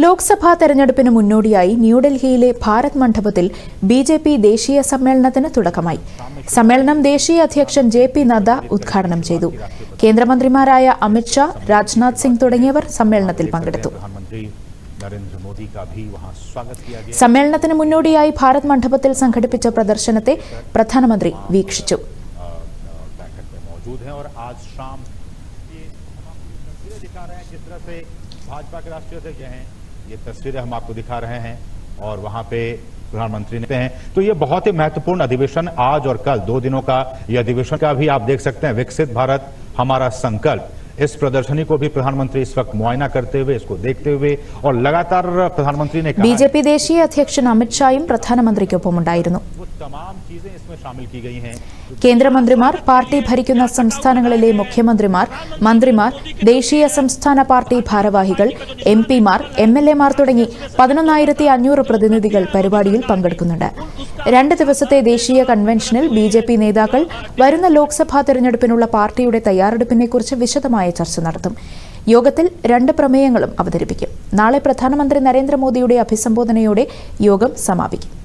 ലോക്സഭാ തെരഞ്ഞെടുപ്പിന് മുന്നോടിയായി ന്യൂഡൽഹിയിലെ ഭാരത് മണ്ഡപത്തിൽ ബി ജെ പി ദേശീയ സമ്മേളനത്തിന് തുടക്കമായി സമ്മേളനം ദേശീയ അധ്യക്ഷൻ ജെ പി നദ്ദ ഉദ്ഘാടനം ചെയ്തു കേന്ദ്രമന്ത്രിമാരായ അമിത്ഷാ രാജ്നാഥ് സിംഗ് തുടങ്ങിയവർ സമ്മേളനത്തിൽ പങ്കെടുത്തു प्रधानमंत्री नरेंद्र मोदी का भी वहां स्वागत किया गया സമ്മേളനത്തിന് മുന്നോടിയായി ഭാരത് മണ്ഡപത്തിൽ സംഘടിപ്പിച്ച പ്രദർശനത്തെ പ്രധാനമന്ത്രി വീക്ഷിച്ചു अ, अ, बैठक में मौजूद हैं और आज शाम ये हम आपको तस्वीरें दिखा रहे हैं जिस तरह से भाजपा के राष्ट्रीय अध्यक्ष हैं ये तस्वीरें हम आपको दिखा रहे हैं और वहाँ पे प्रधानमंत्री ने हैं। तो ये बहुत ही महत्वपूर्ण अधिवेशन आज और कल, दो दिनों का ये अधिवेशन का भी आप देख सकते हैं, विकसित भारत, हमारा संकल्प। इस प्रदर्शनी को भी प्रधानमंत्री इस वक्त मुआयना करते हुए इसको देखते हुए और लगातार प्रधानमंत्री ने ബി कहा ജെ പി ദേശീയ അധ്യക്ഷൻ അമിത്ഷായും പ്രധാനമന്ത്രിക്കൊപ്പമുണ്ടായിരുന്നു वो तमाम चीजें इसमें शामिल की गई हैं കേന്ദ്രമന്ത്രിമാർ പാർട്ടി ഭരിക്കുന്ന സംസ്ഥാനങ്ങളിലെ മുഖ്യമന്ത്രിമാർ മന്ത്രിമാർ ദേശീയ സംസ്ഥാന പാർട്ടി ഭാരവാഹികൾ എം പിമാർ എം എൽ എമാർ തുടങ്ങി പതിനൊന്നായിരത്തി അഞ്ഞൂറ് പ്രതിനിധികൾ പരിപാടിയിൽ പങ്കെടുക്കുന്നുണ്ട് രണ്ട് ദിവസത്തെ ദേശീയ കൺവെൻഷനിൽ ബി ജെ പി നേതാക്കൾ വരുന്ന ലോക്സഭാ തെരഞ്ഞെടുപ്പിനുള്ള പാർട്ടിയുടെ തയ്യാറെടുപ്പിനെക്കുറിച്ച് വിശദമായ ചർച്ച നടത്തും. യോഗത്തിൽ രണ്ട് പ്രമേയങ്ങളും അവതരിപ്പിക്കും. നാളെ പ്രധാനമന്ത്രി നരേന്ദ്രമോദിയുടെ അഭിസംബോധനയോടെ യോഗം സമാപിക്കും.